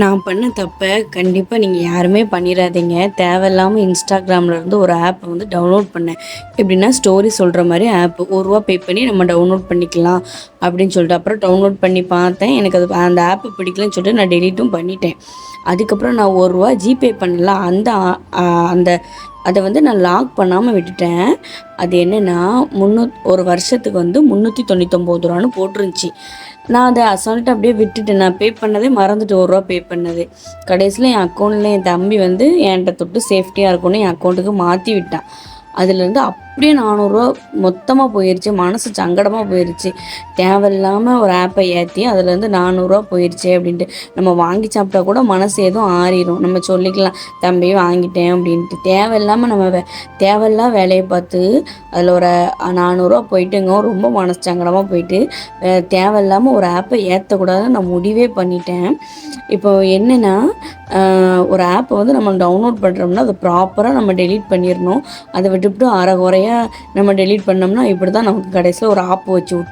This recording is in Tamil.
நான் பண்ண தப்பை கண்டிப்பாக நீங்கள் யாருமே பண்ணிடாதீங்க தேவையில்லாமல் இன்ஸ்டாகிராம்லேருந்து ஒரு ஆப்பை வந்து டவுன்லோட் பண்ணேன் எப்படின்னா ஸ்டோரி சொல்கிற மாதிரி ஆப் ஒரு ரூபா பே பண்ணி நம்ம டவுன்லோட் பண்ணிக்கலாம் அப்படின்னு சொல்லிட்டு அப்புறம் டவுன்லோட் பண்ணி பார்த்தேன். எனக்கு அது அந்த ஆப்பு பிடிக்கலன்னு சொல்லிட்டு நான் டெலீட்டும் பண்ணிட்டேன். அதுக்கப்புறம் நான் ஒரு ரூபா ஜிபே பண்ணல அந்த அந்த அதை வந்து நான் லாக் பண்ணாமல் விட்டுட்டேன். அது என்னென்னா முன்னூ ஒரு வருஷத்துக்கு வந்து முந்நூற்றி தொண்ணூத்தொம்பது ரூபான்னு போட்டிருந்துச்சி. நான் அதை அசால்ட்டு அப்படியே விட்டுட்டேன். நான் பே பண்ணதே மறந்துட்டு ஒரு ரூபா பே பண்ணது. கடைசியில் என் அக்கௌண்ட்டில் என் தம்பி வந்து என்கிட்ட தொட்டு சேஃப்டியாக இருக்கும்னு என் அக்கௌண்ட்டுக்கு மாற்றி விட்டான். அதுலேருந்து அப் அப்படியே நானூறுரூவா மொத்தமாக போயிடுச்சு மனசு சங்கடமாக போயிடுச்சு தேவையில்லாமல் ஒரு ஆப்பை ஏற்றி அதுலேருந்து நானூறுரூவா போயிடுச்சு அப்படின்ட்டு. நம்ம வாங்கி சாப்பிட்டா கூட மனசு எதுவும் ஆறிடும் நம்ம சொல்லிக்கலாம் தம்பி வாங்கிட்டேன் அப்படின்ட்டு. தேவையில்லாமல் நம்ம வே தேவையில்லாம் வேலையை பார்த்து அதில் ஒரு நானூறுரூவா போயிட்டுங்க. ரொம்ப மனசு சங்கடமாக போயிட்டு தேவையில்லாமல் ஒரு ஆப்பை ஏற்றக்கூடாதுன்னு நான் முடிவே பண்ணிட்டேன். இப்போ என்னென்னா ஒரு ஆப்பை வந்து நம்ம டவுன்லோட் பண்ணுறோம்னா அதை ப்ராப்பராக நம்ம டெலீட் பண்ணிடணும். அதை விட்டுவிட்டு அரை நிறையா நம்ம டெலீட் பண்ணோம்னா இப்படி தான் நமக்கு கடைசியில் ஒரு ஆப் வச்சு விட்ரும்